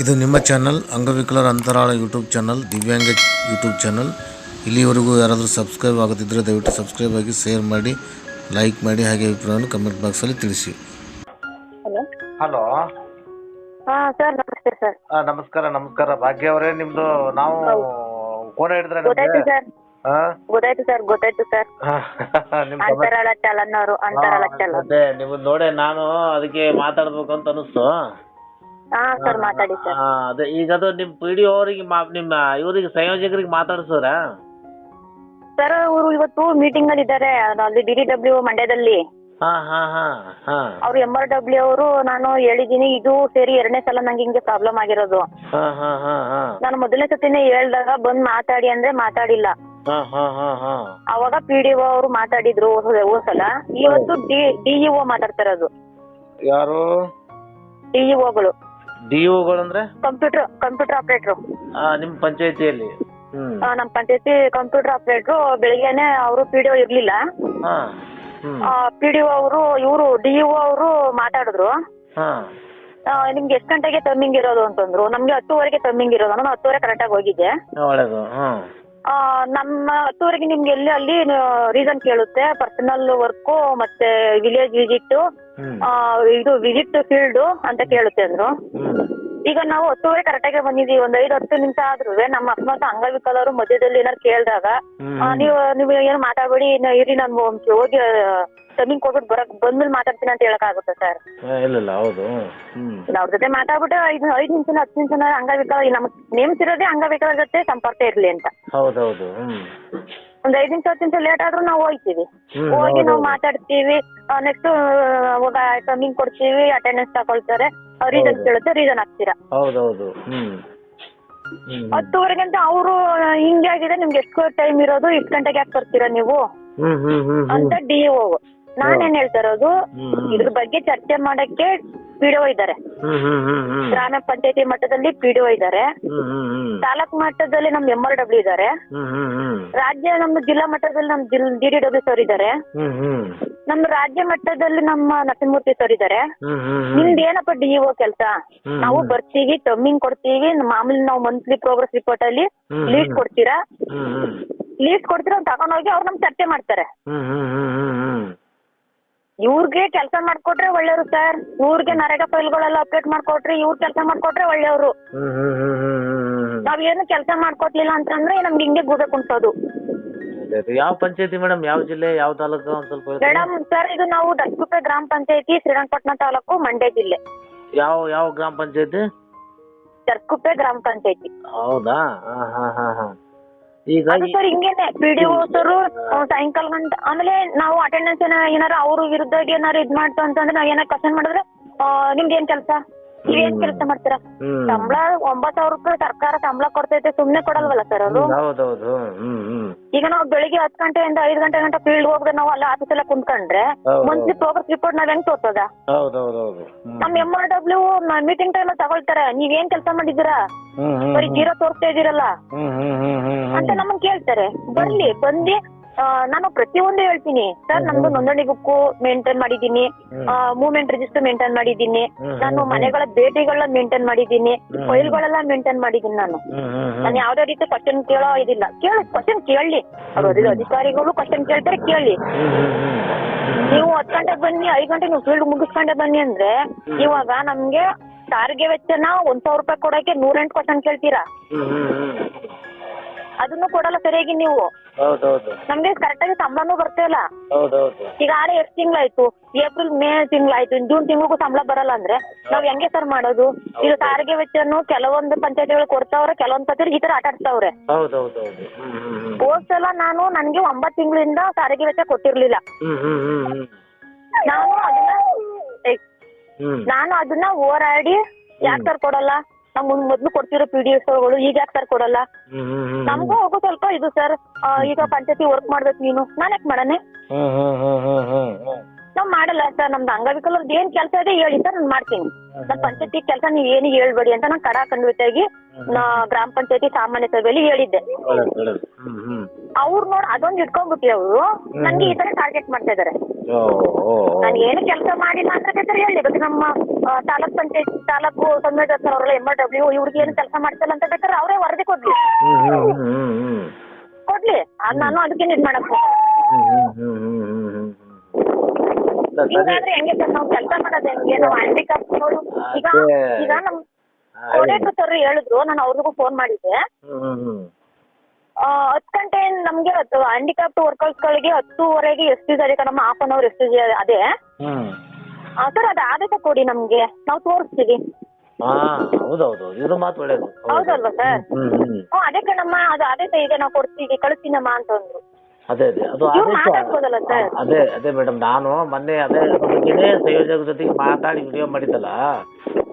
ಇದು ನಿಮ್ಮ ಚಾನಲ್ ಅಂಗವಿಕಲರ ಅಂತರಾಳ ಯೂಟ್ಯೂಬ್ ಚಾನಲ್ ದಿವ್ಯಾಂಗ ಯೂಟ್ಯೂಬ್ ಚಾನಲ್. ಇಲ್ಲಿವರೆಗೂ ಯಾರಾದರೂ ಸಬ್ಸ್ಕ್ರೈಬ್ ಆಗದಿದ್ದರೆ ದಯವಿಟ್ಟು ಸಬ್ಸ್ಕ್ರೈಬ್ ಆಗಿ ಶೇರ್ ಮಾಡಿ ಲೈಕ್ ಮಾಡಿ ಹಾಗೆ ಅಭಿಪ್ರಾಯವನ್ನು ಕಮೆಂಟ್ ಬಾಕ್ಸಲ್ಲಿ ತಿಳಿಸಿ. ಹಲೋ? ಹಲೋ? ಹಾ ಸರ್ ನಮಸ್ತೆ ಸರ್. ನಮಸ್ಕಾರ ನಮಸ್ಕಾರ. ಭಾಗ್ಯ ಅವರೇ ನಿಮ್ದು ನಾವು ಫೋನ್ ಹಿಡಿದ್ರೆ ಗೊತ್ತಾಯ್ತು ಸರ್. ಗೊತ್ತಾಯ್ತು ಸರ್ ಗೊತ್ತಾಯ್ತು ಸರ್. ನಿಮ್ ಅಂತರಾಳ ಚಲನ್ ಅವರು ಅಂತರಾಳ ಚಲನ್ ಅದೇ ನೋಡೆ ನಾನು ಅದಕ್ಕೆ ಮಾತಾಡ್ಬೇಕು ಅಂತ ಅನಿಸ್ತು. ಹಾ ಸರ್ ಮಾತಾಡಿ ಸರ್. ಆ, ಅದೇ ಈಗ ಅದು ನಿಮ್ ಪಿ ಡಿ ಅವರಿಗೆ ನಿಮ್ಮ ಇವರಿಗೆ ಸಂಯೋಜಕರಿಗೆ ಮಾತಾಡ್ಸೋರ? ಸರ್ ಅವರು ಇವತ್ತು ಮೀಟಿಂಗ್ನಲ್ಲಿ ಇದ್ದಾರೆ ಅಲ್ಲಿ ಡಿ ಡಬ್ಲ್ಯೂ ಮಂಡ್ಯದಲ್ಲಿ. ಹಾ ಹಾ ಹಾ ಹಾ. ಅವ್ರು ಎಂ ಆರ್ ಡಬ್ಲ್ಯೂ ಅವರು ನಾನು ಹೇಳಿದೀನಿ ಇದು ಸೇರಿ ಎರಡನೇ ಸಲ ನಂಗೆ ಹಿಂಗೆ ಪ್ರಾಬ್ಲಮ್ ಆಗಿರೋದು. ಹಾ ಹಾ ಹಾ ಹಾ. ನಾನು ಮೊದಲನೇ ಸತಿನೇ ಹೇಳ್ದಾಗ ಬಂದ್ ಮಾತಾಡಿ ಅಂದ್ರೆ ಮಾತಾಡಿಲ್ಲ. ಹಾ ಹಾ ಹಾ ಹಾ. ಅವಾಗ ಪಿ ಡಿ ಅವರು ಮಾತಾಡಿದ್ರು ಹೋದ್ ಸಲ. ಇವತ್ತು ಡಿ ಡಿಇಒ ಮಾತಾಡ್ತಾ ಇರೋದು. ಯಾರು? ಡಿಇಒಗಳು ಡಿ ಅಂದ್ರೆ? ಕಂಪ್ಯೂಟರ್ ಕಂಪ್ಯೂಟರ್ ಆಪರೇಟರ್ ಆ, ನಿಮ್ ಪಂಚಾಯತಿಯಲ್ಲಿ? ಹ್ಮ್. ನಮ್ಮ ಪಂಚಾಯತಿ ಕಂಪ್ಯೂಟರ್ ಆಪರೇಟರ್ ಬೆಳಿಗ್ಗೆನೆ ಅವರು ಪಿ ಡಿ ಇರ್ಲಿಲ್ಲ. ಹಾ. ಹ್ಮ್. ಪಿ ಡಿ ಒ ಅವರು ಇವರು ಡಿ ಅವರು ಮಾತಾಡಿದ್ರು. ಹಾ. ಆ, ನಿಮ್ಗೆ ಎಷ್ಟು ಗಂಟೆಗೆ ಟೈಮಿಂಗ್ ಇರೋದು ಅಂತಂದ್ರು. ನಮ್ಗೆ ಹತ್ತುವರೆಗೆ ಟೈಮಿಂಗ್ ಇರೋದು. ನಾನು ಕರೆಕ್ಟ್ ಕರೆಕ್ಟಾಗಿ ಹೋಗಿದ್ದೆ. ಒಳ್ಳೇದು. ಹ್ಮ್. ಆ, ನಮ್ಮ ಹತ್ತುವರೆಗೆ ನಿಮ್ಗೆ ಎಲ್ಲಿ ಅಲ್ಲಿ ರೀಸನ್ ಕೇಳುತ್ತೆ? ಪರ್ಸನಲ್ ವರ್ಕು ಮತ್ತೆ ವಿಲೇಜ್ ವಿಸಿಟ್ ಇದು ವಿಸಿಟ್ ಫೀಲ್ಡ್ ಅಂತ ಕೇಳುತ್ತೆ ಅಂದ್ರು. ಈಗ ನಾವು ಹತ್ತುವರೆ ಕರೆಕ್ಟಾಗಿ ಬಂದಿದೀವಿ. ಒಂದ್ ಐದು ಹತ್ತು ನಿಮಿಷ ಆದ್ರೂ ನಮ್ಮ ಅಕಸ್ಮಾತ್ ಅಂಗವಿಕಲರು ಮಧ್ಯದಲ್ಲಿ ಏನಾರು ಕೇಳಿದಾಗ ನೀವು ನೀವು ಏನು ಮಾತಾಡಬೇಡಿ ಇರಿ ನಾನು ಹೋಗಿ ಟೈಮಿಂಗ್ ಕೊಟ್ಬಿಟ್ಟು ಬರಕ್ ಬಂದ್ಮೇಲೆ ಮಾತಾಡ್ತೀನಿ ಅಂತ ಹೇಳಕ್ಕಾಗುತ್ತೆ ಸರ್. ಇಲ್ಲ ಇಲ್ಲ ಹೌದು. ಅವ್ರ ಜೊತೆ ಮಾತಾಡ್ಬಿಟ್ಟು ಐದು ಐದು ನಿಮಿಷ ಹತ್ತು ನಿಮಿಷ ಅಂಗವಿಕಲ ನಮ್ಗೆ ಇರೋದೇ ಅಂಗವಿಕಲರ ಜೊತೆ ಸಂಪರ್ಕ ಇರ್ಲಿ ಅಂತ. ಹೌದೌದು ಒಂದ್ ಐದು ನಿಮಿಷ ಹತ್ತು ನಿಮಿಷ ಲೇಟ್ ಆದ್ರೂ ನಾವು ಹೋಗ್ತೀವಿ ಹೋಗಿ ನಾವ್. ಮಾತಾಡ್ತೀವಿ. ನೆಕ್ಸ್ಟ್ ಟೈಮಿಂಗ್ ಕೊಡ್ತೀವಿ ಅಟೆಂಡೆನ್ಸ್ ತಗೊಳ್ತಾರೆ. ರೀಸನ್. ಕೇಳುತ್ತೆ ರೀಸನ್ ಹಾಕ್ತೀರಾ? ಹೌದೌದು ಹತ್ತುವರೆಗೆ ಅಂತ ಅವರು ಹಿಂಗೆ ಆಗಿದೆ ನಿಮ್ಗೆ ಎಷ್ಟು ಟೈಮ್ ಇರೋದು ಇಷ್ಟು ಗಂಟೆಗೆ ಯಾಕೆ ಬರ್ತೀರಾ ನೀವು? ಅಂತ ಡಿ ಒ ನಾನೇನ್ ಹೇಳ್ತಾ ಇರೋದು. ಇದ್ರ ಬಗ್ಗೆ ಚರ್ಚೆ ಮಾಡಕ್ಕೆ ಪಿಡಿಒ ಇದ್ದಾರೆ ಗ್ರಾಮ ಪಂಚಾಯತಿ ಮಟ್ಟದಲ್ಲಿ ಪಿಡಿಒ ಇದ್ದಾರೆ ತಾಲೂಕ್ ಮಟ್ಟದಲ್ಲಿ ನಮ್ ಎಂ ಆರ್ ಡಬ್ಲ್ಯೂ ಇದ್ದಾರೆ ಹ್ಮ್ ರಾಜ್ಯ ನಮ್ಮ ಜಿಲ್ಲಾ ಮಟ್ಟದಲ್ಲಿ ನಮ್ ಡಿ ಡಿ ಡಬ್ಲ್ಯೂ ಸರ್ ಇದ್ದಾರೆ ನಮ್ ರಾಜ್ಯ ಮಟ್ಟದಲ್ಲಿ ನಮ್ಮ ನರಸಿಂಹಮೂರ್ತಿ ಸರ್ ಇದ್ದಾರೆ ಹ್ಮ್ ನಿಮ್ದು ಏನಪ್ಪ ಡಿಇಒ ಕೆಲಸ ನಾವು. ಬರ್ತೀವಿ ಟಮ್ಮಿಂಗ್ ಕೊಡ್ತೀವಿ ಮಾಮೂಲಿ ನಾವು ಮಂತ್ಲಿ ಪ್ರೋಗ್ರೆಸ್ ರಿಪೋರ್ಟ್ ಅಲ್ಲಿ ಲೀಸ್ಟ್ ಕೊಡ್ತೀರಾ ಲೀಸ್ಟ್ ಕೊಡ್ತೀರಾ ತಗೊಂಡೋಗಿ ಅವ್ರು ನಮ್ ಚರ್ಚೆ ಮಾಡ್ತಾರೆ ಹ್ಮ್ ಹ್ಮ್ ಹ್ಮ್ ಹ್ಮ್ ಹ್ಮ್ ಇವ್ರಿಗೆ ಕೆಲಸ ಮಾಡ್ಕೊಟ್ರೆ ಒಳ್ಳೆಯವರು ಸರ್ ಇವ್ರಿಗೆ ನರೇಗಾ ಫೈಲ್ಗಳೆಲ್ಲ ಅಪ್ಡೇಟ್ ಮಾಡ್ಕೊಟ್ರಿ ಇವ್ರು ಕೆಲಸ ಮಾಡ್ಕೊಟ್ರೆ ಒಳ್ಳೆಯವರು. ನಾವ್ ಏನು ಕೆಲಸ ಮಾಡ್ಕೊಟ್ಲಿಲ್ಲ ಅಂತಂದ್ರೆ ನಮ್ಗೆ ಹಿಂಗೆ ಗೂಬೆ ಕುಂಟೋದು. ಯಾವ ಪಂಚಾಯತಿ ಮೇಡಮ್? ಯಾವ ಜಿಲ್ಲೆ ಯಾವ ತಾಲೂಕು ಒಂದ್ ಸ್ವಲ್ಪ ಹೇಳ್ತೀರಾ? ಮೇಡಮ್ ಸರ್ ಇದು ನಾವು ದಸ್ಗುಪ್ಪೆ ಗ್ರಾಮ ಪಂಚಾಯತಿ ಶ್ರೀರಂಗಪಟ್ಟಣ ತಾಲೂಕು ಮಂಡ್ಯ ಜಿಲ್ಲೆ. ಯಾವ ಯಾವ ಗ್ರಾಮ ಪಂಚಾಯತಿ? ದರ್ಕುಪ್ಪೆ ಗ್ರಾಮ ಪಂಚಾಯತಿ. ಹೌದಾ? ಹಾ ಹಾ ಹಾ ಹಾ. ಈಗ ಅದು ಸರ್ ಹಿಂಗೇನೆ ಪಿ ಡಿ ಸರ್ ಸಾಯಂಕಾಲ ಗಂಟ ಆಮೇಲೆ ನಾವು ಅಟೆಂಡೆನ್ಸ್ ಏನಾರ ಅವ್ರ ವಿರುದ್ಧ ಏನಾರ ಇದ್ ಮಾಡ್ತು ಅಂತಂದ್ರೆ ನಾವ್ ಏನಾರ ಕ್ವಶನ್ ಮಾಡಿದ್ರೆ ನಿಮ್ದು ಏನ್ ಕೆಲಸ? ನೀವೇನ್ ಕೆಲಸ ಮಾಡ್ತೀರಾ? ಹ್ಮ್. ಸಂಬಳ ಒಂಬತ್ ಸಾವಿರ ರೂಪಾಯಿ ಸರ್ಕಾರ ಸಂಬಳ ಕೊಡ್ತೈತೆ ಸುಮ್ನೆ ಕೊಡಲ್ವಲ್ಲ ಸರ್ ಅವರು ಹ್ಮ್, ಹೌದೌದು. ಹ್ಮ್ ಹ್ಮ್. ಈಗ ನಾವು ಬೆಳಿಗ್ಗೆ ಹತ್ತು ಗಂಟೆಯಿಂದ ಐದು ಗಂಟೆ ಗಂಟೆ ಫೀಲ್ಡ್ ಹೋಗ್ದೆ ನಾವು ಅಲ್ಲಿ ಆಫೀಸ್ ಎಲ್ಲ ಕುಂತ್ಕೊಂಡ್ರೆ ಹೌದು. ಮಂತ್ಲಿ ಪ್ರೋಗ್ರೆಸ್ ರಿಪೋರ್ಟ್ ನಾವ್ ಹೆಂಗ್ ತೋರ್ತದ? ಹೌದೌದೌದು. ಹ್ಮ್. ನಮ್ M R W meeting time ತಗೊಳ್ತಾರೆ. ನೀವ್ ಏನ್ ಕೆಲಸ ಮಾಡಿದೀರಾ ಹ್ಮ್ ಹ್ಮ್ ಬರೀ ಜೀರೋ ತೋರಿಸ್ತಾ ಇದೀರಲ್ಲ ಹ್ಮ್ ಹ್ಮ್ ಹ್ಮ್ ಹ್ಮ್. ಅಂತ ನಮ್ಮನ್ ಕೇಳ್ತಾರೆ. ಬರ್ಲಿ ಬಂದಿ ನಾನು ಪ್ರತಿಯೊಂದು ಹೇಳ್ತೀನಿ. ಸರ್ ನಮ್ದು ನೋಂದಣಿ ಬುಕ್ ಮೇಂಟೈನ್ ಮಾಡಿದ್ದೀನಿ. ಮೂವ್ಮೆಂಟ್ ರಿಜಿಸ್ಟರ್ ಮೇಂಟೈನ್ ಮಾಡಿದ್ದೀನಿ. ನಾನು ಮನೆಗಳ ಭೇಟಿಗಳನ್ನ ಮೇಂಟೈನ್ ಮಾಡಿದ್ದೀನಿ. ಫೈಲ್ಗಳೆಲ್ಲ ಮೇಂಟೈನ್ ಮಾಡಿದ್ದೀನಿ ನಾನು. ನಾನು ಯಾವ್ದೇ ರೀತಿ ಕ್ವಶನ್ ಕೇಳೋ ಇದಿಲ್ಲ. ಕೇಳಿ ಕ್ವಶನ್ ಕೇಳಲಿ ಅವ್ರು ಅಧಿಕಾರಿಗಳು ಕ್ವಶನ್ ಕೇಳ್ತಾರೆ ಕೇಳಿ. ನೀವು ಹತ್ತು ಗಂಟೆಗೆ ಬನ್ನಿ ಐದು ಗಂಟೆ ನೀವು ಫೀಲ್ಡ್ ಮುಗಿಸ್ಕೊಂಡೆ ಬನ್ನಿ ಅಂದ್ರೆ ಇವಾಗ ನಮ್ಗೆ ಸಾರಿಗೆ ವೆಚ್ಚನ ಒಂದ್ ಸಾವಿರ ರೂಪಾಯಿ ಕೊಡಕ್ಕೆ ನೂರೆಂಟು ಕ್ವಶನ್ ಕೇಳ್ತೀರಾ? ಅದನ್ನು ಕೊಡಲ್ಲ ಸರಿಯಾಗಿ ನೀವು. ಹೌದೌದು. ನಮ್ಗೆ ಕರೆಕ್ಟಾಗಿ ಸಂಬಳನೂ ಬರ್ತಾ ಇಲ್ಲ. ಹೌದೌದು. ಈಗ ಆರೆ ಎಷ್ಟು ತಿಂಗಳಾಯ್ತು? ಏಪ್ರಿಲ್ ಮೇ ತಿಂಗಳಾಯ್ತು ಜೂನ್ ತಿಂಗಳಿಗೂ ಸಂಬಳ ಬರಲ್ಲ ಅಂದ್ರೆ ನಾವ್ ಹೆಂಗೆ ಸರ್ ಮಾಡೋದು? ಈಗ ಸಾರಿಗೆ ವೆಚ್ಚನು ಕೆಲವೊಂದು ಪಂಚಾಯತಿಗಳು ಕೊಡ್ತಾವ್ರೆ ಕೆಲವೊಂದ್ ಪತ್ರ ಈ ತರ ಆಟ ಆಡ್ತಾವ್ರೆ. ಹೋದ್ ಸಲ ನಾನು ನನ್ಗೆ ಒಂಬತ್ ತಿಂಗಳಿಂದ ಸಾರಿಗೆ ವೆಚ್ಚ ಕೊಟ್ಟಿರ್ಲಿಲ್ಲ. ನಾನು ಅದನ್ನ ನಾನು ಅದನ್ನ ಹೋರಾಡಿ ಯಾಕೆ ಸರ್ ಕೊಡಲ್ಲ? ನಮ್ ಮುಂದ್ ಮೊದ್ಲು ಕೊಡ್ತಿರೋ ಪಿ ಡಿ ಎಸ್ಗಳು ಈಗ ಯಾಕೆ ಸರ್ ಕೊಡಲ್ಲ? ನಮಗೂ ಹೋಗೋ ಸ್ವಲ್ಪ ಇದು ಸರ್ ಈಗ ಪಂಚಾಯತಿ ವರ್ಕ್ ಮಾಡ್ಬೇಕು ನೀನು. ನಾನ್ ಯಾಕೆ ಮಾಡನೆ ನಾವ್ ಮಾಡಲ್ಲ ಸರ್ ನಮ್ದು ಅಂಗವಿಕಲರ್ದು ಏನ್ ಕೆಲಸ ಇದೆ ಹೇಳಿ ಸರ್ ನಾನು ಮಾಡ್ತೀನಿ. ನಮ್ ಪಂಚಾಯತಿ ಕೆಲಸ ನೀವ್ ಏನು ಹೇಳ್ಬೇಡಿ ಅಂತ ನಾನು ಕಡಾಖಂಡಿತಾಗಿ ನಾ ಗ್ರಾಮ ಪಂಚಾಯತಿ ಸಾಮಾನ್ಯ ಸಭೆಯಲ್ಲಿ ಹೇಳಿದ್ದೆ. ಅವ್ರು ನೋಡ್ ಅದೊಂದು ಇಟ್ಕೊಂಡ್ಬಿಟ್ಟಿ ಅವರು. ನನ್ಗೆ ಈ ತರ ಟಾರ್ಗೆಟ್ ಮಾಡ್ತಾ ಇದಾರೆ. ನಾನು ಏನು ಕೆಲಸ ಮಾಡಿಲ್ಲ ಅಂತ ಬೇಕಾದ್ರೆ ಹೇಳಿ. ಬೇಕು ನಮ್ಮ ತಾಲೂಕ್ ಪಂಚಾಯತ್ ತಾಲೂಕು ಸಂವೇದಕ ಅವರೆಲ್ಲ ಎಂ ಆರ್ ಡಬ್ಲ್ಯೂ ಇವ್ರಿಗೆ ಏನು ಕೆಲಸ ಮಾಡ್ತಿಲ್ಲ ಅಂತ ಬೇಕಾದ್ರೆ ಅವರೇ ವರದಿ ಕೊಡ್ಲಿ ಕೊಡ್ಲಿ ನಾನು ಅದಕ್ಕೆ ಇದ್ ಮಾಡಕ್ ಹಿಂಗಾದ್ರೆ ಹೆಂಗೆ ಸರ್ ನಾವು ಕೆಲಸ ಮಾಡೋದು ಹೆಂಗೆ? ನಾವು ಹ್ಯಾಂಡಿಕ್ಯಾಪ್ ಈಗ ಈಗ ನಮ್ ಸರ್ ಹೇಳಿದ್ರು. ನಾನು ಅವ್ರಿಗೂ ಫೋನ್ ಮಾಡಿದ್ದೆ. ಹತ್ತು ಗಂಟೆ ನಮ್ಗೆ ಹ್ಯಾಂಡಿಕ್ಯಾಪ್ಟ್ ವರ್ಕರ್ಸ್ಗಳಿಗೆ ಹತ್ತುವರೆಗೆ ಎಷ್ಟು ಇದೆ ನಮ್ಮ ಹಾಫ್ ಅನ್ ಅವರ್ ಎಷ್ಟು ಅದೇ. ಹ್ಮ್. ಸರ್ ಅದು ಆದೇಶ ಕೊಡಿ ನಮ್ಗೆ ನಾವು ತೋರಿಸ್ತೀವಿ. ಹಾ ಹೌದೌದು ಇದು ಮಾತು ಒಳ್ಳೇದು. ಹೌದು. ಹೌದಲ್ವಾ ಸರ್? ಹ್ಮ್ ಹ್ಮ್ ಅದೇ ಕಣಮ್ಮ ಅದು ಆದೇಶ ಇದೆ ನಾವು ಕೊಡ್ತೀವಿ ಕಳಿಸ್ತೀನಮ್ಮ ಅಂತಂದ್ರು. ಅದೇ ಅದೇ ಅದು ಇವ್ರು ಆದೇಶ ಮಾತಾಡ್ಬೋದಲ್ಲ ಸರ್? ಅದೇ ಅದೇ ಮೇಡಮ್ ನಾನು ಮೊನ್ನೆ ಅದೇ ಅದ್ರ ಬಗ್ಗೆನೇ ಸಂಯೋಜಕ ಜೊತೆಗೆ ಮಾತಾಡಿ ವಿಡಿಯೋ ಮಾಡಿದ್ದಲ್ಲ.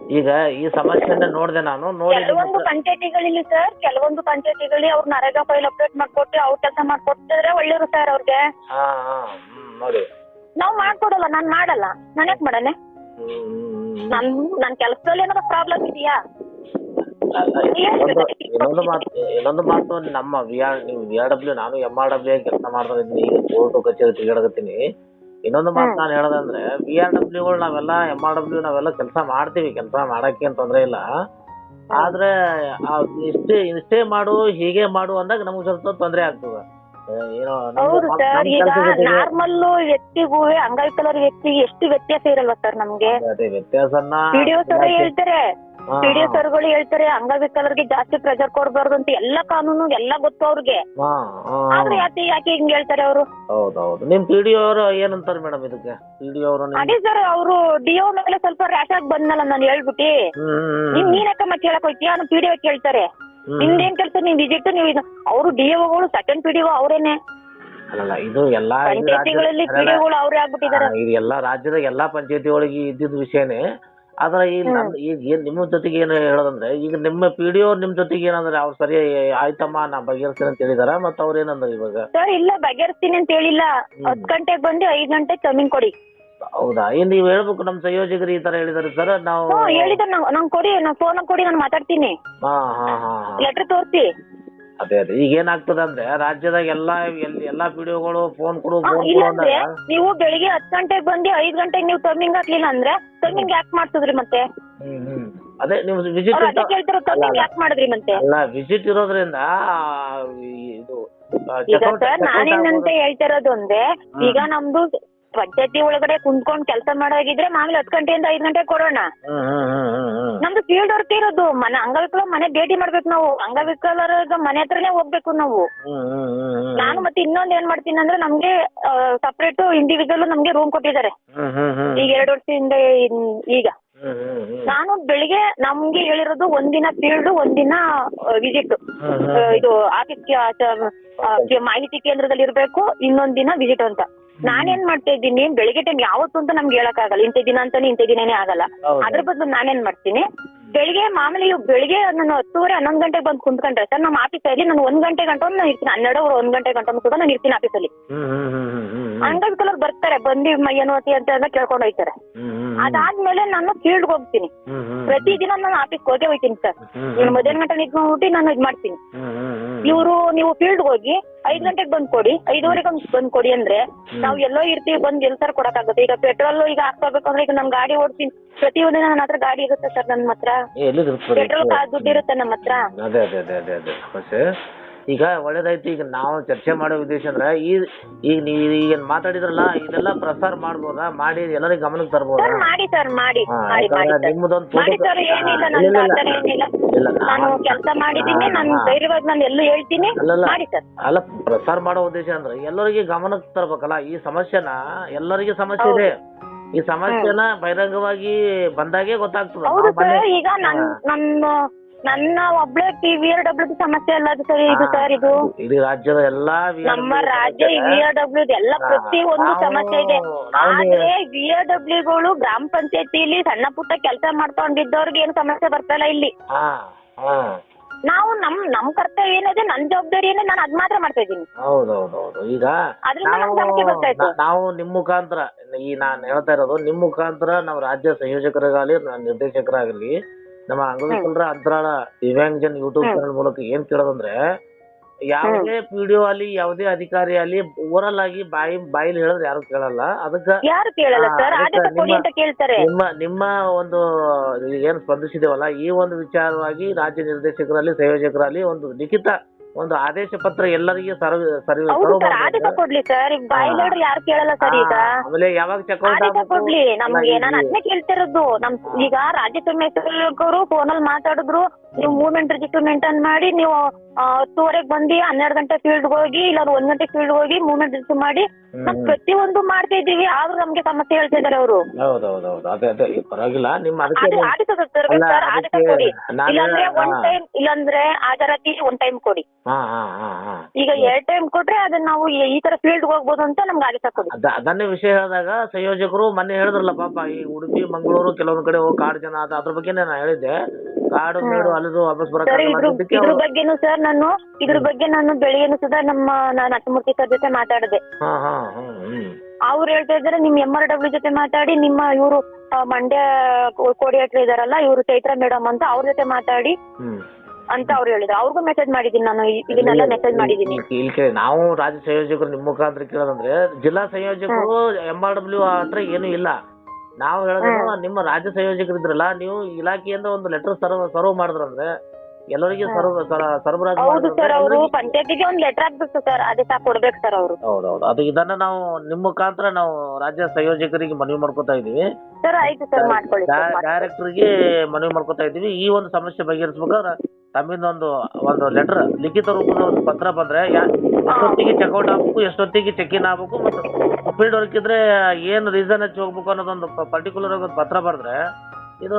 ಈಗ ಈ ಸಮಸ್ಯೆನ ನೋಡಿದೆ ನಾನು ನೋಡಿ ಕೆಲವೊಂದು ಪಂಚಾಯತಿಗಳಲ್ಲಿ ಸರ್ ಕೆಲವೊಂದು ಪಂಚಾಯತಿಗಳಲ್ಲಿ ಅವ್ರ ನರೇಗಾ ಫೈಲ್ ಅಪ್ಡೇಟ್ ಮಾಡ್ಕೊಟ್ಟು ಅವ್ರ ಕೆಲಸ ಮಾಡ್ಕೊಟ್ಟಿದ್ರೆ ಒಳ್ಳೇರು ಸರ್ ಅವ್ರಿಗೆ. ಹಾ ಹಾ ಹ್ಮ್ ನೋಡಿ. ನಾವು ಮಾಡ್ಕೊಡಲ್ಲ ನಾನು ಮಾಡಲ್ಲ. ನಾನು ಯಾಕೆ ಮಾಡನೆ? ನನ್ ನನ್ ಕೆಲಸದಲ್ಲಿ ಏನಾದ್ರು ಪ್ರಾಬ್ಲಮ್ ಇದೆಯಾ? ಇನ್ನೊಂದು ಇನ್ನೊಂದು ಮಾತು ಇನ್ನೊಂದು ಮಾತು ನಮ್ಮ ವಿ ಆರ್ ನೀವು ವಿ ಆರ್ ಡಬ್ಲ್ಯೂ ನಾನು ಎಂ ಆರ್ ಡಬ್ಲ್ಯೂ ಕೆಲಸ ಮಾಡ್ತಾ ಇದ್ದೀನಿ ಈಗ ಕೋರ್ಟು ಕಚೇರಿ ತಿರುಗಾಡಕತ್ತೀನಿ. ಇನ್ನೊಂದು ಮಾತು ನಾನು ಹೇಳೋದಂದ್ರೆ ವಿ ಆರ್ ಡಬ್ಲ್ಯೂಗಳು ನಾವೆಲ್ಲ ಎಂ ಆರ್ ಡಬ್ಲ್ಯೂ ನಾವೆಲ್ಲ ಕೆಲಸ ಮಾಡ್ತೀವಿ ಕೆಲಸ ಮಾಡಕ್ಕೆ ಏನ್ ತೊಂದರೆ ಇಲ್ಲ. ಆದ್ರೆ ಇಷ್ಟೇ ಇಷ್ಟೇ ಮಾಡು ಹೀಗೆ ಮಾಡು ಅಂದಾಗ ನಮ್ಗೆ ಸ್ವಲ್ಪ ತೊಂದರೆ ಆಗ್ತದೆ. ಹೌದು ಸರ್ ಈಗ ನಾರ್ಮಲ್ ವ್ಯಕ್ತಿಗೂ ಅಂಗವಿಕಲರ ವ್ಯಕ್ತಿಗೆ ಎಷ್ಟು ವ್ಯತ್ಯಾಸ ಇರಲ್ವಾ ಸರ್ ನಮ್ಗೆ? ಸರ್ ಹೇಳ್ತಾರೆ. ಪಿಡಿಒ ಸರ್ಗಳು ಹೇಳ್ತಾರೆ ಅಂಗವಿಕಲರಿಗೆ ಜಾಸ್ತಿ ಪ್ರೆಷರ್ ಕೊಡ್ಬಾರ್ದು ಅಂತ ಎಲ್ಲ ಕಾನೂನು ಎಲ್ಲ ಗೊತ್ತು ಅವ್ರಿಗೆ. ಆದ್ರೆ ಯಾಕೆ ಯಾಕೆ ಹಿಂಗ್ ಹೇಳ್ತಾರೆ ಅವರು? ಹೌದೌದು. ನಿಮ್ ಪಿ ಡಿ ಅವರು ಏನಂತಾರೆ ಮೇಡಮ್ ಇದಕ್ಕೆ? ಅವರು ಅದೇ ಸರ್ ಅವರು ಡಿಒ ಮೇಲೆ ಸ್ವಲ್ಪ ರ್ಯಾಶ್ ಆಗಿ ಬಂದ್ನಲ್ಲ ನಾನು ಹೇಳ್ಬಿಟ್ಟಿ. ನೀವ್ ನೀನಕ್ಕ ಮತ್ತೆ ಹೇಳಕ್ ಹೋಯ್ತೀಯ? ನಾನು ಪಿಡಿಒ ಕೇಳ್ತಾರೆ. ನಿಮ್ದೇನ್ ಕೆಲಸ? ನೀವ್ ವಿಸಿಟ್ ನೀವು ಅವರು ಡಿಒಗಳು ಸೆಕೆಂಡ್ ಪಿಡಿಒ ಅವರೇನೆ. ಅಲ್ಲಲ್ಲ ಇದು ಎಲ್ಲಾ ಪಂಚಾಯತಿಗಳಲ್ಲಿ ಪಿಡಿಒಗಳು ಅವರೇ ಆಗ್ಬಿಟ್ಟಿದ್ದಾರೆ. ಇದು ಎಲ್ಲಾ ರಾಜ್ಯದ ಎಲ್ಲಾ ಪಂಚಾಯತಿಗಳಿಗೆ ಇದ್ದಿದ್ ವಿಷಯನೇ ಆದ್ರೆ ಈಗ ಈಗ ಏನ್ ನಿಮ್ಮ ಜೊತೆಗೆ ಏನು ಹೇಳೋದಂದ್ರೆ ಈಗ ನಿಮ್ಮ ಪಿ ಡಿ ನಿಮ್ ಜೊತೆಗೆ ಏನಂದ್ರೆ ಅವ್ರು ಸರಿ ಆಯ್ತಮ್ಮ ನಾ ಬಗೆಹರಿಸ್ತೀನಿ ಅಂತ ಹೇಳಿದಾರ? ಮತ್ತ ಅವ್ರ ಏನಂದ್ರ ಇವಾಗ? ಸರ್ ಇಲ್ಲ ಬಗೆಹರಿಸ್ತೀನಿ ಅಂತ ಹೇಳಿಲ್ಲ. ಹತ್ ಗಂಟೆಗೆ ಬಂದು ಐದ್ ಗಂಟೆ ಜಮೀನ್ ಕೊಡಿ. ಹೌದಾ? ಏನ್ ನೀವ್ ಹೇಳ್ಬೇಕು ನಮ್ ಸಂಯೋಜಕರು ಈ ತರ ಹೇಳಿದಾರೆ ಸರ್? ನಾವು ಹ್ಞೂ ನಂಗ್ ನಂಗೆ ಕೊಡಿ ನಾನು ಫೋನ್ ಕೊಡಿ ನಾನು ಮಾತಾಡ್ತೀನಿ. ಹಾ ಹಾ ಹಾ ಹಾ. ಲೆಟರ್ ತೋರಿಸಿ. ಅದೇ ಅದೇ. ಈಗ ಏನಾಗ್ತದ ಅಂದ್ರೆ ರಾಜ್ಯದಾಗ ಎಲ್ಲಾ ಎಲ್- ಎಲ್ಲಾ ವಿಡಿಯೋಗಳು ಫೋನ್ ಕೊಡು ಫೋನ್ ಕೊಡು ಅಂದಾಗ ನೀವು ಬೆಳಿಗ್ಗೆ ಹತ್ತು ಗಂಟೆಗೆ ಬಂದು ಐದ್ ಗಂಟೆಗೆ ನೀವು ಟರ್ಮಿಂಗ್ ಹಾಕ್ಲಿಲ್ಲ ಅಂದ್ರೆ ಟರ್ಮಿಂಗ್ ಯಾಕ್ ಮಾಡ್ತಿದ್ರಿ ಮತ್ತೆ? ಹ್ಮ್ ಹ್ಮ್. ಅದೇ ನೀವು ವಿಸಿಟ್ ಅದೇ ಕೇಳ್ತಾರ ಯಾಕೆ ಮಾಡಿದ್ರಿ ಮತ್ತೆ? ಅಲ್ಲ ವಿಸಿಟ್ ಇರೋದ್ರಿಂದ ಆ, ಈ- ಇದು ಆ, ಈಗ checkout- ಸರ್ checkout ನಾನೇನಂತ ಆಗ್ಬೋದು. ಹೇಳ್ತಾ ಇರೋದು ಒಂದೇ ಈಗ ನಮ್ದು ಪಂಚಾಯತಿ ಒಳಗಡೆ ಕುಂತ್ಕೊಂಡ್ ಕೆಲಸ ಮಾಡೋಗಿದ್ರೆ ಮಾಮೂಲಿ ಹತ್ತು ಗಂಟೆಯಿಂದ ಐದ್ ಗಂಟೆ ಕೊಡೋಣ. ನಮ್ದು ಫೀಲ್ಡ್ ವರ್ಕ್ ಇರೋದು. ಮನೆ ಅಂಗವಿಕಲ ಮನೆ ಭೇಟಿ ಮಾಡ್ಬೇಕು ನಾವು. ಅಂಗವಿಕಲರ ಮನೆ ಹತ್ರನೇ ಹೋಗ್ಬೇಕು ನಾವು. ನಾನು ಮತ್ತೆ ಇನ್ನೊಂದ್ ಏನ್ ಮಾಡ್ತೀನಿ ಅಂದ್ರೆ ನಮ್ಗೆ ಸಪ್ರೇಟ್ ಇಂಡಿವಿಜುವಲ್ ನಮ್ಗೆ ರೂಮ್ ಕೊಟ್ಟಿದ್ದಾರೆ. ಈಗ ಎರಡು ವರ್ಷದಿಂದ ಈಗ. ನಾನು ಬೆಳಿಗ್ಗೆ ನಮ್ಗೆ ಹೇಳಿರೋದು ಒಂದಿನ ಫೀಲ್ಡ್ ಒಂದಿನ ವಿಸಿಟ್ ಇದು ಆಫೀಸ್ ಮಾಹಿತಿ ಕೇಂದ್ರದಲ್ಲಿ ಇರ್ಬೇಕು ಇನ್ನೊಂದ್ ದಿನ ವಿಸಿಟ್ ಅಂತ. ನಾನೇನ್ ಮಾಡ್ತಾ ಇದ್ದೀನಿ ಬೆಳಿಗ್ಗೆ ಟೈಮ್ ಯಾವತ್ತು ಅಂತ ನಮ್ಗೆ ಹೇಳಕ್ ಆಗಲ್ಲ. ಇಂಥ ದಿನ ಅಂತಾನೆ ಇಂಥ ದಿನನೇ ಆಗಲ್ಲ. ಅದ್ರ ಬದಲು ನಾನೇನ್ ಮಾಡ್ತೀನಿ ಬೆಳಿಗ್ಗೆ ಮಾಮೂಲಿ ಬೆಳಿಗ್ಗೆ ನಾನು ಹತ್ತುವರೆ ಹನ್ನೊಂದು ಗಂಟೆಗೆ ಬಂದು ಕುಂತ್ಕೊಂಡ್ರೆ ಸರ್ ನಮ್ಮ ಆಫೀಸಲ್ಲಿ ನಾನು ಒಂದ್ ಗಂಟೆ ಗಂಟ ನಾನು ಇರ್ತೀನಿ. ಹನ್ನೆರಡು ಅವ್ರು ಒಂದ್ ಗಂಟೆ ಗಂಟ ಕೂಡ ನಾನು ಇರ್ತೀನಿ ಆಫೀಸಲ್ಲಿ ಹ್ಮ್ ಅಂಗವಿಕಲರು ಬರ್ತಾರೆ ಬಂದಿ ಮಯ್ಯನೋತಿ ಅಂತ ಎಲ್ಲ ಕೇಳ್ಕೊಂಡು ಹೋಯ್ತಾರೆ. ಅದಾದ್ಮೇಲೆ ನಾನು ಫೀಲ್ಡ್ ಹೋಗ್ತೀನಿ. ಪ್ರತಿದಿನ ನಾನು ಆಫೀಸ್ ಹೋಗೇ ಹೋಯ್ತೀನಿ ಸರ್. ಮಧ್ಯಾಹ್ನ ಗಂಟೆ ನಿಂತ್ಕೊಂಡ್ಬಿಟ್ಟು ನಾನು ಇದ್ ಮಾಡ್ತೀನಿ. ಇವರು ನೀವು ಫೀಲ್ಡ್ ಹೋಗಿ ಐದ್ ಗಂಟೆಗೆ ಬಂದ್ ಕೊಡಿ ಐದುವರೆಗೆ ಬಂದ್ ಕೊಡಿ ಅಂದ್ರೆ ನಾವು ಎಲ್ಲೋ ಇರ್ತೀವಿ ಬಂದ್ ಎಲ್ ಸರ್ ಕೊಡಕ್ಕಾಗುತ್ತೆ. ಈಗ ಪೆಟ್ರೋಲ್ ಈಗ ಹಾಕ್ಕೋಬೇಕಂದ್ರೆ ಈಗ ನಮ್ ಗಾಡಿ ಓಡ್ತೀನಿ ಪ್ರತಿಯೊಂದಿನ ನನ್ನ ಹತ್ರ ಗಾಡಿ ಇರುತ್ತೆ ಸರ್ ನನ್ನ ಹತ್ರ? ಪೆಟ್ರೋಲ್ ದುಡ್ಡು ಇರುತ್ತೆ ನಮ್ಮ ಹತ್ರ. ಅದೇ ಅದೇ ಅದೇ ಅದೇ ಅದೇ. ಸಮಸ್ಯೆ ಈಗ ಒಳ್ಳೇದಾಯ್ತು. ಈಗ ನಾವು ಚರ್ಚೆ ಮಾಡೋ ಉದ್ದೇಶ ಅಂದ್ರೆ ಈ ಈಗ ನೀವು ಈಗ ಮಾತಾಡಿದ್ರಲ್ಲ ಇದೆಲ್ಲ ಪ್ರಸಾರ ಮಾಡ್ಬೋದಾ? ಮಾಡಿ ಎಲ್ಲರಿಗೂ ಗಮನಕ್ಕೆ ತರ್ಬೋದಾ? ಸರ್ ಮಾಡಿ ಸರ್ ಮಾಡಿ. ಹಾ, ಮಾಡಿ ಮಾಡಿ ಸರ್. ನಿಮ್ಮದೊಂದು ಮಾಡಿ photo- ಸರ್ ಏನಿಲ್ಲ ಇಲ್ಲ, ನನ್ಗೆ ಇಲ್ಲ, ಆ ಥರ ಏನಿಲ್ಲ. ಇಲ್ಲ, ನಾನು ಕೆಲಸ ಮಾಡಿದ್ದೀನಿ ನಾನು ಹಾ. ಧೈರ್ಯವಾಗಿ ನಾನು ಎಲ್ಲೂ ಹೇಳ್ತೀನಿ. ಅಲ್ಲಲ್ಲ. ಮಾಡಿ ಸರ್. ಅಲ್ಲ ಪ್ರಸಾರ ಮಾಡೋ ಉದ್ದೇಶ ಅಂದ್ರೆ ಎಲ್ಲರಿಗೆ ಗಮನಕ್ಕೆ ತರ್ಬೇಕಲ್ಲ. ಈ ಸಮಸ್ಯೆನ ಎಲ್ಲರಿಗೆ ಸಮಸ್ಯೆ ಇದೆ. ಈ ಸಮಸ್ಯೆನ ಬಹಿರಂಗವಾಗಿ ಬಂದಾಗೆ ಗೊತ್ತಾಗ್ತದೆ. ಹೌದು ನಾವು ಮೊನ್ನೆ- ಸರ್ ಈಗ ನನ್ ನನ್ನ ನನ್ನ ಒಬ್ಳೆ ಟಿ ವಿ ಆರ್ ಡಬ್ಲ್ಯೂ ಸಮಸ್ಯೆ ಅಲ್ಲ ಅದು ಸರಿ ಇದು ಸರ್ ಇದು. ಇಡೀ ರಾಜ್ಯದ ಎಲ್ಲಾ ನಮ್ಮ ರಾಜ್ಯ ವಿಆರ್ಡಬ್ಲ್ಯೂ ವಿ ಆರ್ ಡಬ್ಲ್ಯೂ ಎಲ್ಲ ಪ್ರತಿ ಒಂದು ಸಮಸ್ಯೆ ಇದೆ. ಆದ್ರೆ ವಿ ಆರ್ ಡಬ್ಲ್ಯೂಗಳು ಗ್ರಾಮ ಪಂಚಾಯತಿಲಿ ಸಣ್ಣ ಪುಟ್ಟ ಕೆಲಸ ಮಾಡ್ಕೊಂಡಿದ್ದವ್ರಿಗೆ ಏನ್ ಸಮಸ್ಯೆ ಬರ್ತಲ್ಲ ಇಲ್ಲಿ. ನಾವು ನಮ್ ನಮ್ ಕರ್ತವ್ಯ ಏನಿದೆ ನನ್ ಜವಾಬ್ದಾರಿ ಏನೇ ನಾನು ಅದ್ ಮಾತ್ರ ಮಾಡ್ತಾ ಇದ್ದೀನಿ. ಹೌದೌದೌದು. ಈಗ. ನಾವು ನಿಮ್ ಮುಖಾಂತರ ಈ ನಾನ್ ಹೇಳ್ತಾ ಇರೋದು ನಿಮ್ ಮುಖಾಂತರ ನಾವು ರಾಜ್ಯ ಸಂಯೋಜಕರಾಗಲಿ ನಿರ್ದೇಶಕರಾಗಲಿ ನಮ್ಮ ಅಂಗವಿಕಲರ ಅಂತರಾಳ ದಿವ್ಯಾಂಗಜನ್ ಯೂಟ್ಯೂಬ್ ಚಾನಲ್ ಮೂಲಕ ಏನ್ ಕೇಳೋದಂದ್ರೆ ಯಾವುದೇ ಪಿಡಿಒ ಅಲ್ಲಿ ಯಾವುದೇ ಅಧಿಕಾರಿ ಅಲ್ಲಿ ಓರಲ್ ಆಗಿ ಬಾಯಿ ಬಾಯಿಲಿ ಹೇಳಿದ್ರೆ ಯಾರು ಕೇಳಲ್ಲ. ಅದಕ್ಕ ಯಾರು ಕೇಳಲ್ಲ ಸರ್ ಅದಕ್ಕೆ ಆದೇಶ ಕೊಡಿ ನಿಮ್ಮ- ಅಂತ ಕೇಳ್ತಾರೆ. ನಿಮ್ಮ ನಿಮ್ಮ ಒಂದು ಏನ್ ಸ್ಪಂದಿಸಿದೇವಲ್ಲ ಈ ಒಂದು ವಿಚಾರವಾಗಿ ರಾಜ್ಯ ನಿರ್ದೇಶಕರಲ್ಲಿ ಸಂಯೋಜಕರಲ್ಲಿ ಒಂದು ಲಿಖಿತ ಒಂದು ಆದೇಶ ಪತ್ರ ಎಲ್ಲರಿಗೆ ಸರ್ವ್ ಸರ್ವ್ ಹೌದು ಸರ್ವ್ ಸರ್ ಆದೇಶ ಮಾಡ್ಬೇಕು. ಕೊಡ್ಲಿ ಸರ್ ಈಗ ನೋಡಿ ಯಾರು ಕೇಳಲ್ಲ ಸರ್ ಈಗ? ಹಾ, ಆಮೇಲೆ ಯಾವಾಗ ಚೆಕ್ಔಟ್ ಆದೇಶ ಕೊಡ್ಲಿ ನಮ್ಗೆ ನಾನು ಅದನ್ನೇ ಕೇಳ್ತಿರೋದು. ನಮ್ ಈಗ ರಾಜ್ಯ ಚುನಾಯಿತರು ಫೋನ್ ಅಲ್ಲಿ ಮಾತಾಡಿದ್ರು ನೀವು ಮೂವ್ಮೆಂಟ್ ರಿಜಿಸ್ಟರ್ ಮೇಂಟೈನ್ ಮಾಡಿ ನೀವು ಹತ್ತುವರೆಗೆ ಬಂದು ಹನ್ನೆರಡು ಗಂಟೆ ಫೀಲ್ಡ್ ಹೋಗಿ ಇಲ್ಲ ಒಂದ್ ಗಂಟೆ ಫೀಲ್ಡ್ ಹೋಗಿ ಮೂವ್ಮೆಂಟ್ ರಿಜಿಸ್ಟರ್ ಮಾಡಿ ನಾವ್ ಪ್ರತಿಯೊಂದು ಮಾಡ್ತಾ ಇದೀವಿ ಆದ್ರೂ ನಮ್ಗೆ ಸಮಸ್ಯೆ ಹೇಳ್ತಾ ಇದಾರೆ ಅವರು. ಹೌದೌದೌದು. ಅದೇ ಪರವಾಗಿಲ್ಲ. ನಿಮ್ಮ ಅದಕ್ಕೆ ಅದು ಆದೇಶ ಸರ್ ಅಲ್ಲ, ಸರ್ ಆದೇಶ ಅದಕ್ಕೆ ಕೊಡಿ. ನಾನು- ಇಲ್ಲಾಂದ್ರೆ ಒನ್ ಟೈಮ್ ಇಲ್ಲಾಂದ್ರೆ ಹಾಜರಾತಿ ಒನ್ ಟೈಮ್ ಕೊಡಿ. ಹಾ ಹಾ ಹಾ ಹಾ. ಈಗ ಎರಡ್ ಟೈಮ್ ಕೊಟ್ರೆ ಅದನ್ನ ನಾವು ಈ- ಈ ತರ ಫೀಲ್ಡ್ ಹೋಗ್ಬೋದು ಅಂತ ನಮ್ಗೆ ಆದೇಶ ಕೊಡಿ. ಅದ ಅದನ್ನೇ ವಿಷಯ ಹೇಳಿದಾಗ ಸಂಯೋಜಕರು ಮೊನ್ನೆ ಹೇಳಿದ್ರಲ್ಲ ಪಾಪ ಈ ಉಡುಪಿ ಮಂಗಳೂರು ಕೆಲವೊಂದು ಕಡೆ ಹೋಗಿ ಕಾಡ್ ಜನ ಅದ ಅದ್ರ ಬಗ್ಗೆ ನಾನು ಹೇಳಿದ್ದೆ. ಕಾಡು ಮೇಡು ಅಲ್ಲದು ವಾಪಸ್ ಸರ್ ಇದ್ರ ಇದ್ರ ಬಗ್ಗೆನು ಸರ್ ನಾನು ಇದ್ರ ಬಗ್ಗೆ ನಾನು ಬೆಳಿಗ್ಗೆನು ಸುಧಾ ನಮ್ಮ ನಾನು ಅಟ್ಟಮೂರ್ತಿ ಸರ್ ಜೊತೆ ಮಾತಾಡಿದೆ. ಹಾ ಹಾ ಹ್ಮ್ ಹ್ಮ್. ಅವ್ರು ಹೇಳ್ತಾ ಇದ್ದಾರೆ ನಿಮ್ ಎಂ ಆರ್ ಡಬ್ಲ್ಯೂ ಜೊತೆ ಮಾತಾಡಿ ನಿಮ್ಮ ಇವರು ಮಂಡ್ಯ ಕೋಡಿಯಾಟ್ರಿ ಇದಾರಲ್ಲ ಇವರು ಚೈತ್ರ ಮೇಡಮ್ ಅಂತ ಅವ್ರ ಜೊತೆ ಮಾತಾಡಿ ಹ್ಮ್. ಅಂತ ಅವ್ರು ಹೇಳಿದ್ರು. ಅವ್ರಿಗೂ ಮೆಸೇಜ್ ಮಾಡಿದೀನಿ ನಾನು ಇ- ಇದನ್ನೆಲ್ಲ ಮೆಸೇಜ್ ಮಾಡಿದೀನಿ ಇಲ್ಲಿ- ಇಲ್ಲಿ ಕೇಳಿ ನಾವು ರಾಜ್ಯ ಸಂಯೋಜಕರು ನಿಮ್ಮ ಮುಖಾಂತರ ಕೇಳೋದಂದ್ರೆ ಜಿಲ್ಲಾ ಸಂಯೋಜಕರು ಎಂ ಆರ್ ಡಬ್ಲ್ಯೂ ಹತ್ರ ಏನು ಇಲ್ಲ. ನಾವು ಹೇಳೋದು ನಿಮ್ಮ ರಾಜ್ಯ ಸಂಯೋಜಕರು ಇದ್ರಲ್ಲ ನೀವು ಇಲಾಖೆಯಿಂದ ಒಂದು ಲೆಟರ್ ಸರ್ವ್ ಸರ್ವ್ ಮಾಡಿದ್ರಂದ್ರೆ ಎಲ್ಲರಿಗೆ ಸರ್ವ್ ಸರ- ಸರಬರಾಜು ಹೌದು ಸರ್ ಅವರು ಪಂಚಾಯತಿಗೆ ಒಂದ್ ಲೆಟರ್ ಸರ್ ಕೊಡ್ಬೇಕು ಸರ್ ಅವರು. ಹೌದೌದು. ಅದು ಇದನ್ನ ನಾವು ನಿಮ್ಮ ಮುಖಾಂತರ ನಾವು ರಾಜ್ಯ ಸಂಯೋಜಕರಿಗೆ ಮನವಿ ಮಾಡ್ಕೊತಾ ಇದೀವಿ. ಸರ್ ಆಯ್ತು ಸರ್ ಮಾಡ್ಕೊಳ್ಳಿ. ಡೈರೆಕ್ಟರ್ಗೆ ಮನವಿ ಮಾಡ್ಕೊತಾ ಇದೀವಿ. ಈ ಒಂದು ಸಮಸ್ಯೆ ಬಗೆಹರಿಸ್ಬೇಕಾದ್ರೆ ತಮ್ಮಿಂದ ಒಂದು ಒಂದು ಲೆಟರ್ ಲಿಖಿತ ರೂಪದ ಒಂದು ಪತ್ರ ಬಂದ್ರೆ ಯಾ- ಎಷ್ಟೊತ್ತಿಗೆ ಚೆಕ್ಔಟ್ ಆಗ್ಬೇಕು ಎಷ್ಟೊತ್ತಿಗೆ ಚೆಕ್ ಇನ್ ಆಗ್ಬೇಕು ಮತ್ತು ಫೀಲ್ಡ್ ವರ್ಕ್ ಇದ್ರೆ ಏನ್ ರೀಸನ್ ಹಚ್ಚಿ ಹೋಗ್ಬೇಕು ಅನ್ನೋದೊಂದು ಪರ್ಟಿಕ್ಯುಲರ್ ಆಗಿ ಒಂದು ಪತ್ರ ಬರೆದ್ರೆ ಇದು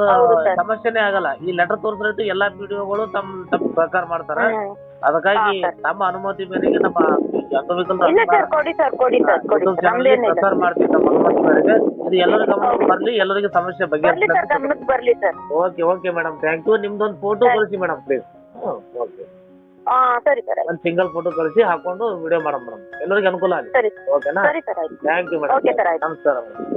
ಸಮಸ್ಯೆನೇ ಆಗಲ್ಲ. ಈ ಲೆಟರ್ ತೋರಿಸಿದ್ರೆ ಎಲ್ಲಾ ಪಿಡಿಒಗಳು ತಮ್ಮ ತಮ್ಮ ಪ್ರಕಾರ ಮಾಡ್ತಾರೆ. ಅದಕ್ಕಾಗಿ ನಮ್ಮ ಅನುಮತಿ ಮೇರೆಗೆ ನಮ್ಮ ಪ್ರಸಾರ ಮಾಡ್ತೀವಿ ತಮ್ಮ ಅನುಮತಿ ಮೇರೆಗೆ. ಇದು ಎಲ್ಲರ ಗಮನಕ್ಕೆ ಬರ್ಲಿ ಎಲ್ಲರಿಗೂ ಸಮಸ್ಯೆ ಬಗ್ಗೆ okay okay madam thank you ನಿಮ್ದೊಂದು photo ಕಳಿಸಿ ಮೇಡಮ್ ಪ್ಲೀಸ್ ಓಕೆ ಸರಿ ಸರ್ ಆಯ್ತು ಒಂದು ಸಿಂಗಲ್ ಫೋಟೋ ಕಳಿಸಿ ಹಾಕೊಂಡು ವಿಡಿಯೋ ಮಾಡಮ್ ಮೇಡಮ್ ಎಲ್ಲರಿಗೆ ಅನುಕೂಲ ಆಗಲಿ ಸರಿ ಓಕೆನಾ ಸರಿ ಸರ್ ಆಯ್ತು thank you madam Okay, sir, ಆಯ್ತು. ನಮಸ್ಕಾರ ಮೇಡಮ್